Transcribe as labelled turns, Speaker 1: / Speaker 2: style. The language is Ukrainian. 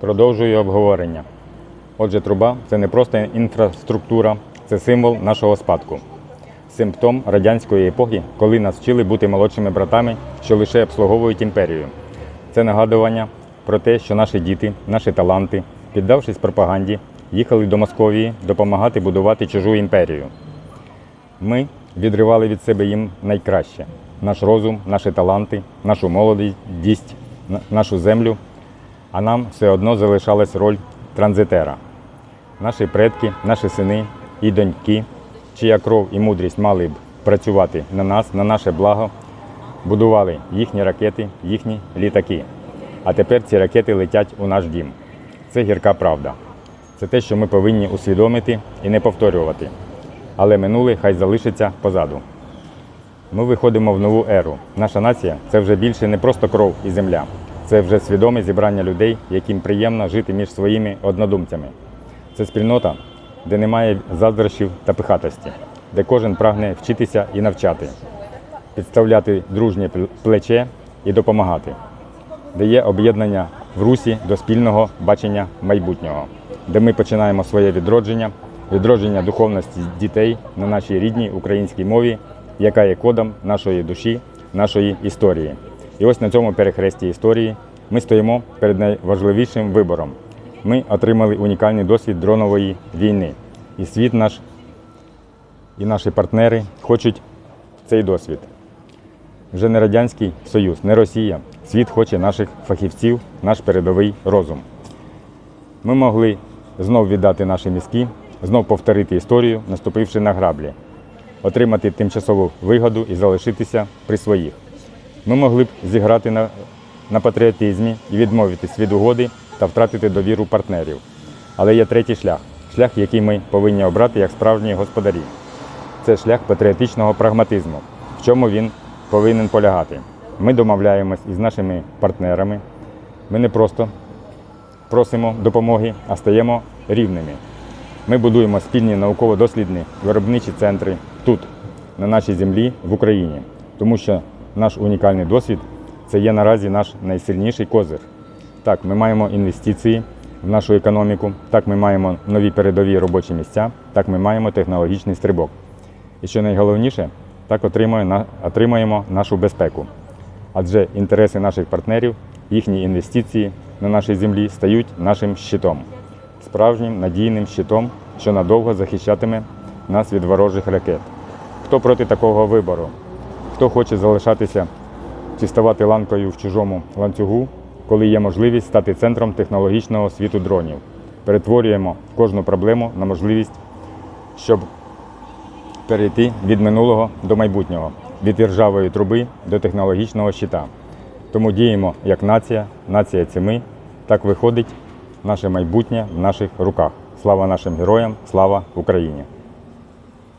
Speaker 1: Продовжую обговорення. Отже, труба це не просто інфраструктура, це символ нашого спадку. Симптом радянської епохи, коли нас вчили бути молодшими братами, що лише обслуговують імперію. Це нагадування про те, що наші діти, наші таланти, піддавшись пропаганді, їхали до Московії допомагати будувати чужу імперію. Ми відривали від себе їм найкраще: наш розум, наші таланти, нашу молодість, на- нашу землю. А нам все одно залишалась роль транзитера. Наші предки, наші сини і доньки, чия кров і мудрість мали б працювати на нас, на наше благо, будували їхні ракети, їхні літаки. А тепер ці ракети летять у наш дім. Це гірка правда. Це те, що ми повинні усвідомити і не повторювати. Але минуле хай залишиться позаду. Ми виходимо в нову еру. Наша нація це вже більше не просто кров і земля. Це вже свідоме зібрання людей, яким приємно жити між своїми однодумцями. Це спільнота, де немає заздрощів та пихатості, де кожен прагне вчитися і навчати, підставляти дружнє плече і допомагати, де є об'єднання в русі до спільного бачення майбутнього, де ми починаємо своє відродження, відродження духовності дітей на нашій рідній українській мові, яка є кодом нашої душі, нашої історії. І ось на цьому перехресті історії ми стоїмо перед найважливішим вибором. Ми отримали унікальний досвід дронової війни, і світ наш і наші партнери хочуть цей досвід. Вже не Радянський Союз, не Росія. Світ хоче наших фахівців, наш передовий розум. Ми могли знов віддати наші мізки, знов повторити історію, наступивши на граблі, отримати тимчасову вигоду і залишитися при своїх. Ми могли б зіграти на, на патріотизмі і відмовитись від угоди та втратити довіру партнерів. Але є третій шлях шлях, який ми повинні обрати як справжні господарі. Це шлях патріотичного прагматизму. В чому він повинен полягати? Ми домовляємось із нашими партнерами. Ми не просто просимо допомоги, а стаємо рівними. Ми будуємо спільні науково-дослідні виробничі центри тут, на нашій землі, в Україні, тому що наш унікальний досвід це є наразі наш найсильніший козир. Так, ми маємо інвестиції в нашу економіку, так ми маємо нові передові робочі місця, так ми маємо технологічний стрибок. І що найголовніше, так отримаємо нашу безпеку. Адже інтереси наших партнерів, їхні інвестиції на нашій землі стають нашим щитом, справжнім надійним щитом, що надовго захищатиме нас від ворожих ракет. Хто проти такого вибору? Хто хоче залишатися чи ставати ланкою в чужому ланцюгу, коли є можливість стати центром технологічного світу дронів? Перетворюємо кожну проблему на можливість, щоб перейти від минулого до майбутнього, від іржавої труби до технологічного щита. Тому діємо як нація, нація це ми. Так виходить наше майбутнє в наших руках. Слава нашим героям, слава Україні!